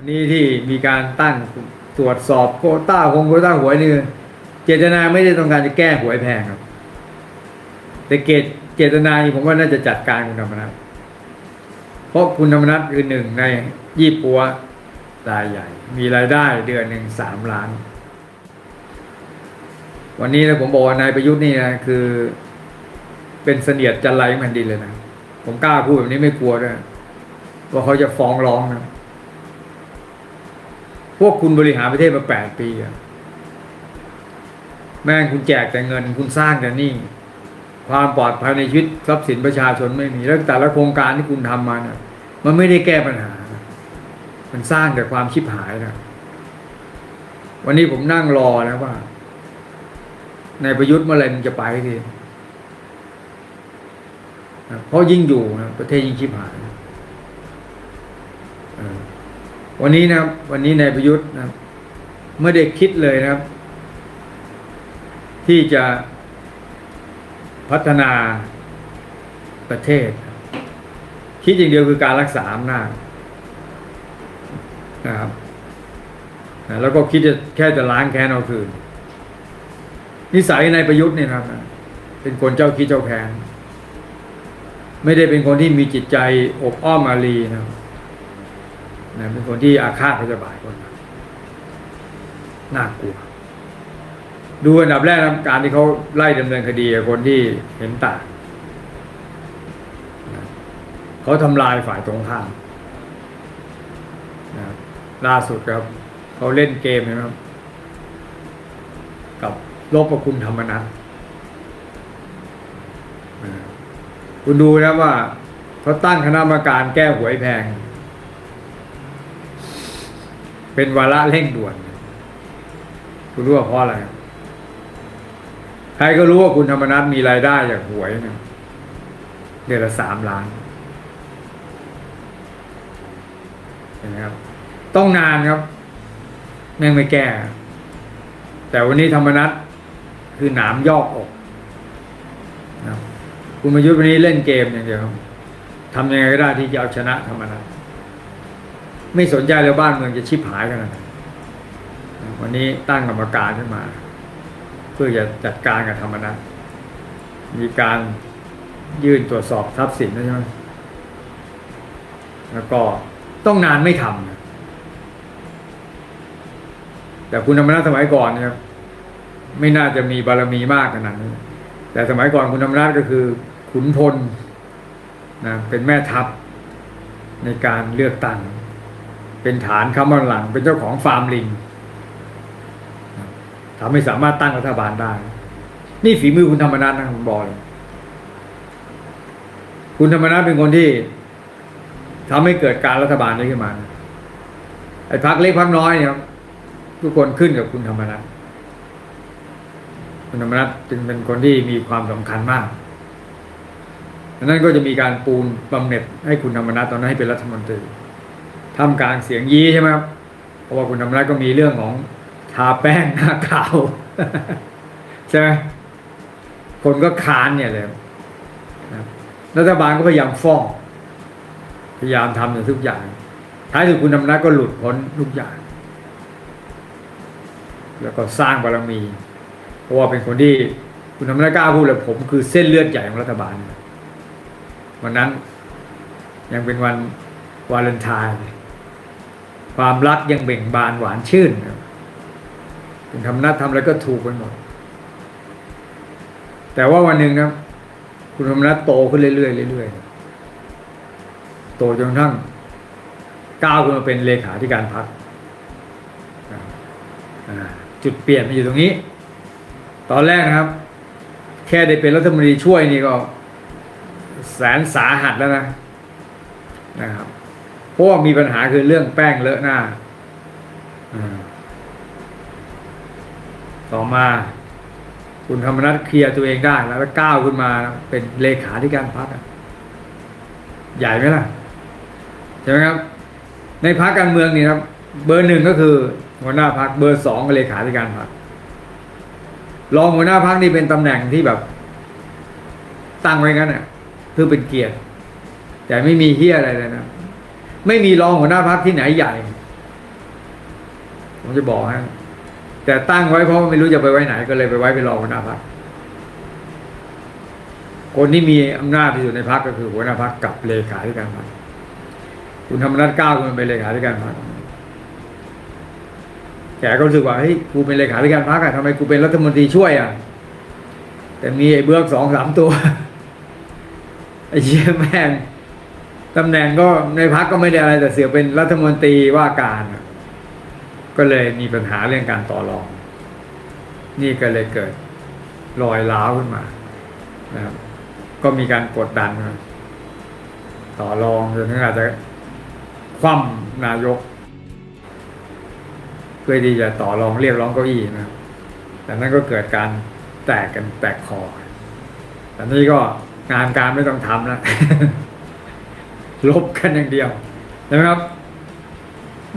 วันนี้ที่มีการตั้งตรวจสอบโคต้าคงโคต้าหวยนี่เจตนาไม่ได้ต้องการจะแก้หวยแพงครับ แต่เกตเจตนานี่ผมว่าน่าจะจัดการคุณธรรมนัฐเพราะคุณธรรมนัฐคือหนึ่งในยี่ปัวรายใหญ่ มีรายได้เดือนหนึ่งสามล้าน วันนี้นะผมบอกว่านายประยุทธ์นี่นะคือ เป็นเสนียดจันไรแผ่นดินเลยนะผมกล้าพูดแบบนี้ไม่กลัวด้วยว่าเขาจะฟ้องร้องนะ พวกคุณบริหารประเทศมาแปดปีอะแม่งคุณแจกแต่เงิน คุณสร้างแต่นี่ ความปลอดภัยในชีวิตทรัพย์สินประชาชนไม่มีแล้วแต่ละโครงการที่คุณทำมานี่ยมันไม่ได้แก้ปัญหา มันสร้างแต่ความชิบหายนะวันนี้ผมนั่งรอนะว่า ในประยุทธ์เมื่อไหรมันจะไปทีเพราะยิ่งอยู่นะประเทศยิ่งชิบหายนะ วันนี้นะครับ วันนี้นายประยุทธ์นะครับไม่ได้คิดเลยนะครับ ที่จะพัฒนาประเทศ คิดอย่างเดียวคือการรักษาอำนาจนะครับแล้วก็คิดจะแค่จะล้างแค้นเอาคืน นิสัยในายประยุทธ์เนี่ยนะครับ เป็นคนเจ้าคิดเจ้าแค้น ไม่ได้เป็นคนที่มีจิตใจอบอ้อมอารีนะครับ นะเป็นคนที่อาฆาตพยาบาทคนนะน่ากลัว ดูอันดับแรกนะการที่เขาไล่ดำเนินคดีคนที่เห็นต่างนะเขาทำลายฝ่ายตรงข้ามนะล่าสุดครับ เขาเล่นเกมนะครับ กับโลบกับคุณธรรมนัฐคุณดูนะว่าเขาตั้งคณะกรรมการแก้หวยแพง เป็นวาระเร่งด่วนคุณรู้ว่าเพราะอะไร ใครก็รู้ว่าคุณธรรมนัฐมีรายได้จากหวยเนี่ยเดือนละสามล้านเห็นไหมครับ ต้องนานครับแม่งไม่แก้ แต่วันนี้ธรรมนัตคือหนามยอกอกนะครับคุณประยุทธ์วันนี้เล่นเกมอย่างเดียวทำยังไงก็ได้ที่จะเอาชนะธรรมนัต ไม่สนใจเลยบ้านเมืองจะชิบหายกันนะวันนี้ตั้งกรรมการขึ้นมา เพื่อจะจัดการกับธรรมนัตมีการยื่นตรวจสอบทรัพย์สินใช่ไหมแล้วก็ต้องนานไม่ทำนะแต่คุณธรรมนัฐสมัยก่อนเนี่ยไม่น่าจะมีบารมีมากขนาดนี้แต่สมัยก่อนคุณธรรมนัฐก็คือ ขุนพลนะเป็นแม่ทัพในการเลือกตั้ง เป็นฐานคำบังหลังเป็นเจ้าของฟาร์มลิงทำให้สามารถตั้งรัฐบาลได้ นี่ฝีมือคุณธรรมนัฐนะผมบอกเลยคุณธรรมนัฐเป็นคนที่ทำให้เกิดการรัฐบาลนี้ขึ้นมาไอ้พักเล็กพักน้อยเนี่ยทุกคนขึ้นกับคุณธรรมนัฐคุณธรรมนัฐจึงเป็นคนที่มีความสำคัญมากดังนั้นก็จะมีการปูนบำเหน็จให้คุณธรรมนัฐตอนนั้นให้เป็นรัฐมนตรี ทำกลางเสียงยี้ใช่ไหมครับเพราะว่าคุณธรรมนัฐก็มีเรื่องของทาแป้งหน้าขาวใช่ไหมคนก็ค้านเนี่ยเลยรับรัฐบาลก็พยายามฟ้องพยายามทำอย่างทุกอย่าง ท้ายสุดคุณธรรมนัฐก็หลุดพ้นทุกอย่าง แล้วก็สร้างบารมี เพราะว่าเป็นคนที่คุณธรรมนัฐกล้าพูดเลยผมคือเส้นเลือดใหญ่ของรัฐบาล วันนั้นยังเป็นวันวาเลนไทน์ ความรักยังเบ่งบานหวานชื่นคุณธรรมนัฐทำอะไรก็ถูกไปหมด แต่ว่าวันหนึ่งนะคุณธรรมนัฐโตขึ้นเรื่อยๆเรื่อยๆโตจนกระทั่งก้าวขึ้นมาเป็นเลขาธิการพรรคจุดเปลี่ยนมันอยู่ตรงนี้ ตอนแรกนะครับ แค่ได้เป็นรัฐมนตรีช่วยนี่ก็แสนสาหัสแล้วนะนะครับ เพราะว่ามีปัญหาคือเรื่องแป้งเลอะหน้า ต่อมา คุณธรรมนัฐเคลียร์ตัวเองได้ แล้วก้าวขึ้นมาเป็นเลขาธิการพรรคอะใหญ่ไหมล่ะ ใช่ไหมครับ ในพรรคการเมืองนี่ครับ เบอร์หนึ่งก็คือหัวหน้าพักเบอร์สองก็เลขาธิการพักรองหัวหน้าพักนี่เป็นตำแหน่งที่แบบ ตั้งไว้งั้นน่ะเพื่อเป็นเกียรติ แต่ไม่มีเฮียอะไรเลยนะ ไม่มีรองหัวหน้าพักที่ไหนใหญ่ ผมจะบอกให้แต่ตั้งไว้เพราะไม่รู้จะไปไว้ไหน ก็เลยไปไว้ไปรองหัวหน้าพักคนที่มีอำนาจที่สุดในพักก็คือหัวหน้าพักกับเลขาธิการพักคุณธรรมนัฐก้าวคุณเป็นเลขาธิการพักแกก็รู้สึกว่าเฮ้ยกูเป็นเลขาธิการพักอะทำไมกูเป็นรัฐมนตรีช่วยอะแต่มีไอ้เบือกสองสามตัวไอ้เชี่ยแม่ง ตำแหน่งก็ในพักก็ไม่ได้อะไรแต่เสือกเป็นรัฐมนตรีว่าการ ก็เลยมีปัญหาเรื่องการต่อรอง นี่ก็เลยเกิดรอยร้าวขึ้นมานะครับก็มีการกดดัน ต่อรองจนถึงอาจจะคว่ำนายก เพื่อที่จะต่อรองเรียกร้องเก้าอี้นะแต่นั้นก็เกิดการแตกกันแตกคอแต่นี่ก็งานการไม่ต้องทำแล้ว ลบกันอย่างเดียวใช่ไหมครับ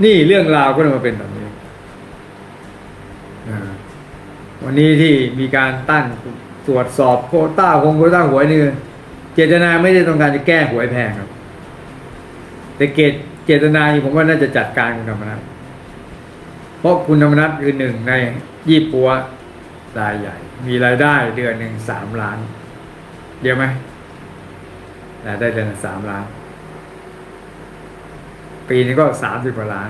นี่เรื่องราวก็เลยมาเป็นแบบนี้วันนี้ที่มีการตั้งตรวจสอบโคต้าคงโคต้าหวยนี่เจตนาไม่ได้ต้องการจะแก้หวยแพงครับ แต่เกตเจตนาผมว่าน่าจะจัดการคุณธรรมนัฐเพราะคุณธรรมนัฐคือหนึ่งในยี่ปัวรายใหญ่ มีรายได้เดือนหนึ่งสามล้าน เดียวไหมรายได้เดือนสามล้าน ปีนี้ก็สามสิบกว่าล้าน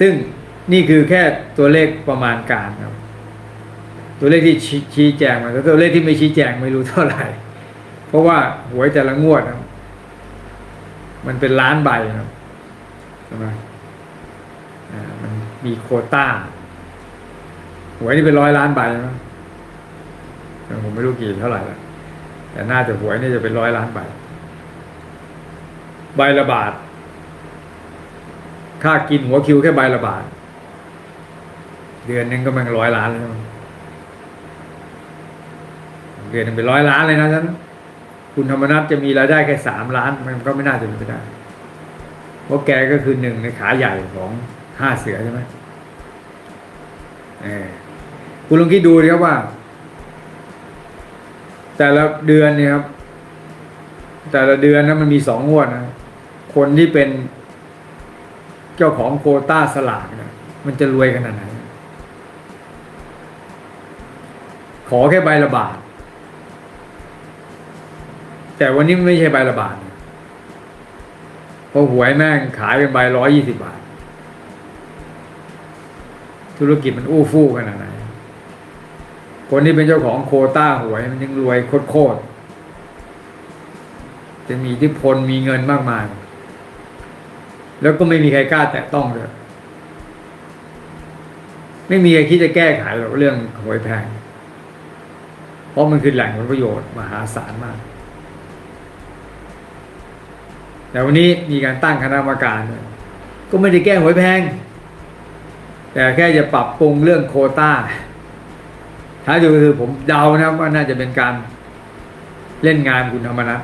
ซึ่งนี่คือแค่ตัวเลขประมาณการครับ ตัวเลขที่ชี้ชแจงมาแต่ตัวเลขที่ไม่ชี้แจงไม่รู้เท่าไหร่ เพราะว่าหวยแต่ละงวดนะครับมันเป็นล้านใบครับใช่ไหมมันมีโคต้าหวยนี่เป็นร้อยล้านใบนะผมไม่รู้กี่เท่าไหร่ละแต่น่าจะหวยนี่จะเป็นร้อยล้านใบ ใบละบาท ค่ากินหัวคิวแค่ใบละบาท เดือนนึงก็มันร้อยล้านแล้วมั้งเดือนนึงเป็นร้อยล้านเลยนะท่านคุณธรรมนัฐจะมีรายได้แค่สามล้าน มันก็ไม่น่าจะเป็นไปได้ เพราะแกก็คือหนึ่งในขาใหญ่ของห้าเสือใช่ไหมเออคุณลองคิดดูดิครับว่า แต่ละเดือนเนี่ยครับ แต่ละเดือนนะมันมีสองงวดนะ คนที่เป็นเจ้าของโคต้าสลากเนี่ยมันจะรวยขนาดไหนขอแค่ใบละบาท แต่วันนี้ไม่ใช่ใบละบาทเพราะหวยแม่งขายเป็นใบร้อยยี่สิบาท ธุรกิจมันอู้ฟู่ขนาดไหนคนที่เป็นเจ้าของโคต้าหวยมันยังรวยโคตรๆจะมีอิทธิพลมีเงินมากมาย แล้วก็ไม่มีใครกล้าแตะต้องเลย ไม่มีใครคิดจะแก้ไขหรอกเรื่องหวยแพง เพราะมันคือแหล่งผลประโยชน์มหาศาลมาก แต่วันนี้มีการตั้งคณะกรรมการ ก็ไม่ได้แก้หวยแพง แต่แค่จะปรับปรุงเรื่องโควต้า ถ้าดูคือผมเดานะว่าน่าจะเป็นการเล่นงานคุณธรรมนัฐ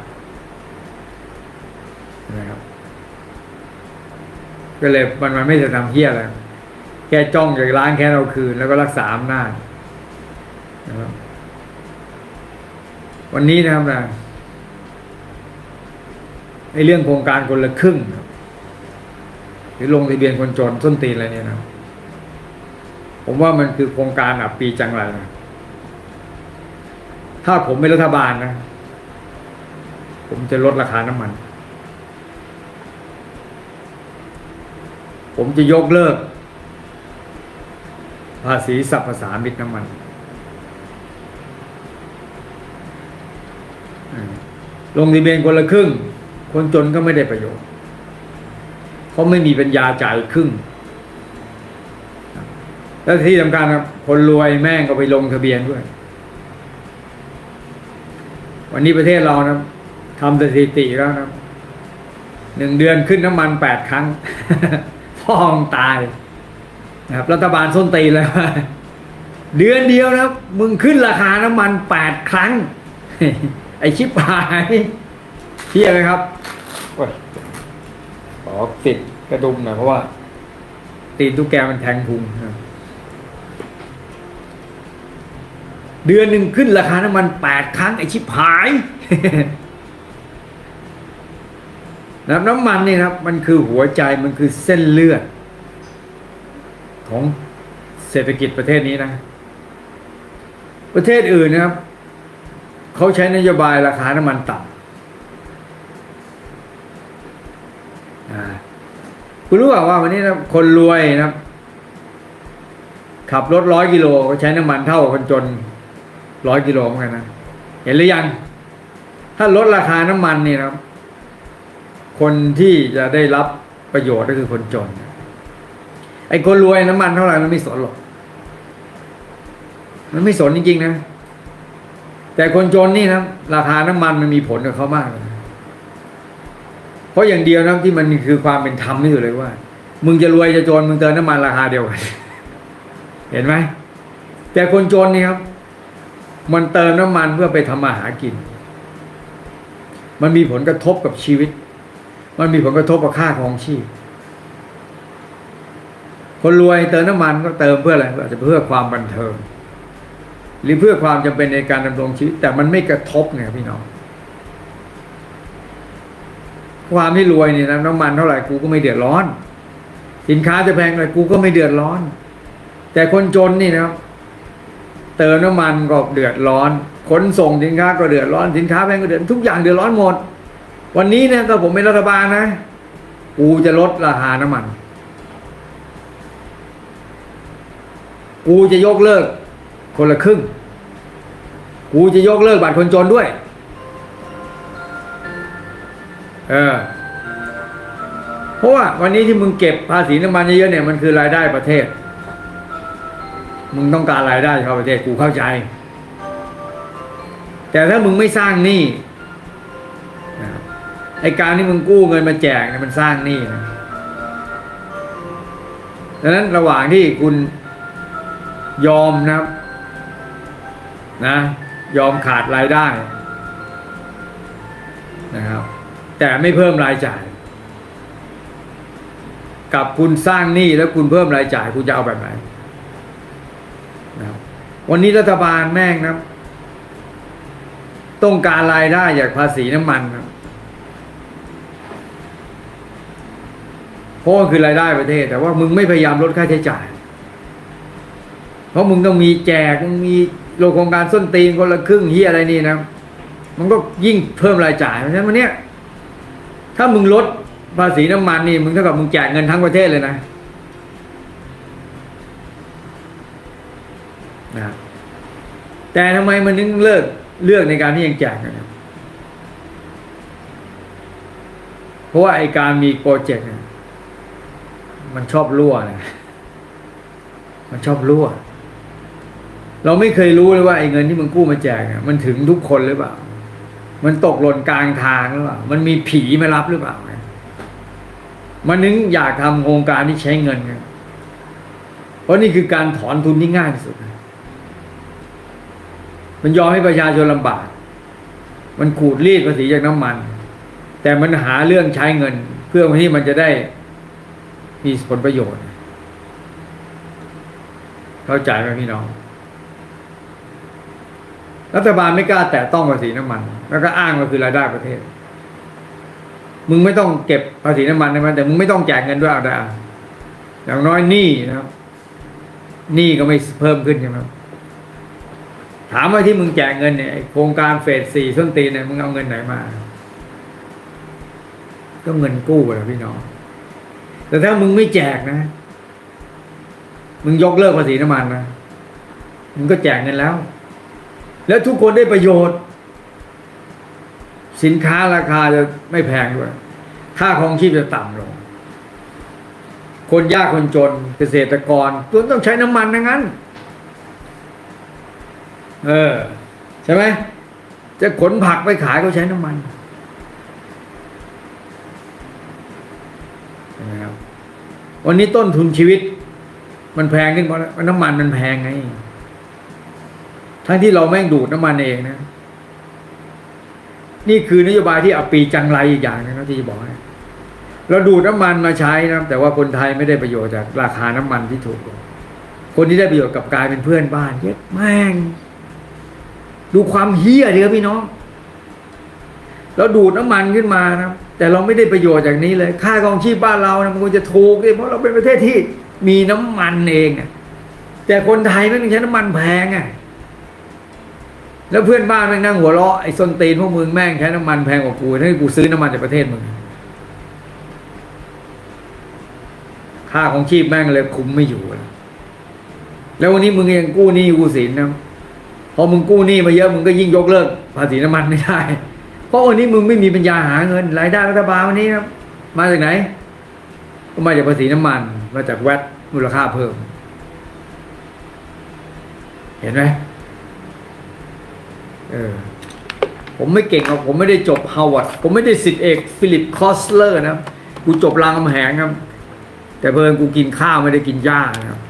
นะครับ ก็เลยมันมันไม่จะทำเฮี้ยอะไรแค่จ้องอยากล้างแค่เราคืน แล้วก็รักษาอำนาจนะครับวันนี้นะครับนะไอ้เรื่องโครงการคนละครึ่งครับหรือลงทะเบียนคนจนส้นตีนอะไรเนี่ยนะผมว่ามันคือโครงการอับปีจังไรนะถ้าผมเป็นรัฐบาลนะ ผมจะลดราคาน้ำมัน ผมจะยกเลิก ภาษีสรรพสามิตน้ำมัน ลงทะเบียนคนละครึ่ง คนจนก็ไม่ได้ประโยชน์เพราะไม่มีปัญญาจ่ายครึ่ง แล้วที่สำคัญครับ คนรวยแม่งก็ไปลงทะเบียนด้วย วันนี้ประเทศเรานะทำสถิติแล้วนะหนึ่งเดือนขึ้นน้ำมันแปดครั้ง พ่องตายนะครับรัฐบาลส้นตีนเลยว่าเดือนเดียวนะครับมึงขึ้นราคาน้ำมันแปดครั้ง ไอชิบหายเที่ยไหมครับโอ้ยขอปิดกระดุมหน่อยเพราะว่า ตีนตุ๊กแกมันแทงพุงนะครับเดือนหนึ่งขึ้นราคาน้ำมันแปดครั้งไอชิบหาย นะครับน้ำมันนี่ครับ มันคือหัวใจมันคือเส้นเลือด ของเศรษฐกิจประเทศนี้นะ ประเทศอื่นนะครับ เขาใช้นโยบายราคาน้ำมันต่ำคุณรู้เปล่าว่าวันนี้นะคนรวยนะครับ ขับรถร้อยกิโลก็ใช้น้ำมันเท่าคนจนร้อยกิโลเหมือนกันนะ เห็นหรือยัง ถ้าลดราคาน้ำมันนี่นะครับ คนที่จะได้รับประโยชน์ก็คือคนจน ไอ้คนรวยน้ำมันเท่าไหร่มันไม่สนหรอก มันไม่สนจริงๆนะ แต่คนจนนี่นะราคาน้ำมันมันมีผลกับเขามากเลยนะเพราะอย่างเดียวนะที่มันคือความเป็นธรรมที่สุดเลยว่า มึงจะรวยจะจนมึงเติมน้ำมันราคาเดียวกันเห็นไหมแต่คนจนนี่ครับ มันเติมน้ำมันเพื่อไปทำมาหากิน มันมีผลกระทบกับชีวิต มันมีผลกระทบกับค่าของชีพ คนรวยเติมน้ำมันก็เติมเพื่ออะไรอาจจะเพื่อความบันเทิง หรือเพื่อความจำเป็นในการดำรงชีวิต แต่มันไม่กระทบไงพี่น้อง ความที่รวยเนี่ยนะน้ำมันเท่าไหร่กูก็ไม่เดือดร้อน สินค้าจะแพงอะไรกูก็ไม่เดือดร้อน แต่คนจนนี่นะครับเติมน้ำมันก็เดือดร้อน ขนส่งสินค้าก็เดือดร้อน สินค้าแพงก็เดือดทุกอย่างเดือดร้อนหมด วันนี้เนี่ยถ้าผมเป็นรัฐบาลนะกูจะลดราคาน้ำมัน กูจะยกเลิกคนละครึ่ง กูจะยกเลิกบัตรคนจนด้วย เออ เพราะว่าวันนี้ที่มึงเก็บภาษีน้ำมันเยอะๆเนี่ยมันคือรายได้ประเทศ มึงต้องการรายได้เข้าประเทศกูเข้าใจ แต่ถ้ามึงไม่สร้างหนี้ ไอการที่มึงกู้เงินมาแจกเนี่ยมันสร้างหนี้นะดังนั้นระหว่างที่คุณยอมนะครับ นะ ยอมขาดรายได้นะครับ แต่ไม่เพิ่มรายจ่าย กับคุณสร้างหนี้แล้วคุณเพิ่มรายจ่าย คุณจะเอาแบบไหนนะครับวันนี้รัฐบาลแม่งนะต้องการรายได้จากภาษีน้ำมันครับเพ ราะว่าคือรายได้ประเทศ แต่ว่ามึงไม่พยายามลดค่าใช้จ่าย เพราะมึงต้องมีแจกมึงมีโลโครงการส้นตีนคนละครึ่งเฮียอะไรนี่นะ มันก็ยิ่งเพิ่มรายจ่ายเพราะฉะนั้นวันนี้ถ้ามึงลดภาษีน้ำมันนี่มึงเท่ากับมึงแจกเงินทั้งประเทศเลยนะนะแต่ทำไมมันถึงเลิกเลือกในการที่ยังแจกกันเนี่ยเพราะว่าไอการมีโปรเจกต์ มันชอบรั่วนะมันชอบรั่ว เราไม่เคยรู้เลยว่าไอ้เงินที่มึงกู้มาแจกเนี่ยมันถึงทุกคนหรือเปล่า มันตกหล่นกลางทางหรือเปล่า มันมีผีมารับหรือเปล่า มันนึงอยากทำโครงการที่ใช้เงินเพราะนี่คือการถอนทุนที่ง่ายที่สุด มันยอมให้ประชาชนลำบาก มันขูดรีดภาษีจากน้ำมัน แต่มันหาเรื่องใช้เงิน เพื่อที่มันจะได้ มีผลประโยชน์ เข้าใจไหมพี่น้อง รัฐบาลไม่กล้าแตะต้องภาษีน้ำมัน แล้วก็อ้างว่าคือรายได้ประเทศ มึงไม่ต้องเก็บภาษีน้ำมันได้ไหมแต่มึงไม่ต้องแจกเงินด้วยเอาได้อย่างน้อยหนี้นะครับหนี้ก็ไม่เพิ่มขึ้นใช่ไหมถามว่าที่มึงแจกเงินเนี่ยโครงการเฟสสี่ส้นตีนเนี่ยมึงเอาเงินไหนมา ก็เงินกู้แหละพี่น้อง แต่ถ้ามึงไม่แจกนะ มึงยกเลิกภาษีน้ำมันนะมึงก็แจกเงินแล้ว แล้วทุกคนได้ประโยชน์ สินค้าราคาจะไม่แพงด้วยค่าของชีพจะต่ำลง คนยากคนจนเกษตรกรตัวต้องใช้น้ำมันทั้งนั้น เออ ใช่ไหมจะขนผักไปขายก็ใช้น้ำมันใช่ไหมครับ วันนี้ต้นทุนชีวิต มันแพงขึ้นเพราะน้ำมันมันแพงไง ทั้งที่เราแม่งดูดน้ำมันเองนะ นี่คือนโยบายที่อับปีจังไรอีกอย่างนึงนะที่จะบอกให้เราดูดน้ำมันมาใช้นะแต่ว่าคนไทยไม่ได้ประโยชน์จากราคาน้ำมันที่ถูก คนที่ได้ประโยชน์กับกลายเป็นเพื่อนบ้านเย็ดแม่ง ดูความเฮี้ยดีครับพี่น้อง เราดูดน้ำมันขึ้นมานะ แต่เราไม่ได้ประโยชน์จากนี้เลย ค่ากองชีพบ้านเรานะมันควรจะถูกดิเพราะเราเป็นประเทศที่มีน้ำมันเองอะแต่คนไทยไม่ต้องใช้น้ำมันแพงอะแล้วเพื่อนบ้านแม่งนั่งหัวเราะไอ้ส้นตีนพวกมึงแม่งใช้น้ำมันแพงกว่ากูถ้ากูซื้อน้ำมันจากประเทศมึงค่าของชีพแม่งเลยคุมไม่อยู่แล้วแล้ววันนี้มึงยังกู้หนี้กู้สินนะ พอมึงกู้หนี้มาเยอะมึงก็ยิ่งยกเลิกภาษีน้ำมันไม่ได้ เพราะวันนี้มึงไม่มีปัญญาหาเงินรายได้รัฐบาลวันนี้นะมาจากไหน ก็มาจากภาษีน้ำมัน มาจากแวดมูลค่าเพิ่ม เห็นไหมเออผมไม่เก่งหรอกผมไม่ได้จบฮาวาดผมไม่ได้สิทธิเอกฟิลิปคอสเลอร์นะครับกูจบรามคำแหงครับ แต่เพิ่นกูกินข้าวไม่ได้กินหญ้านะครับ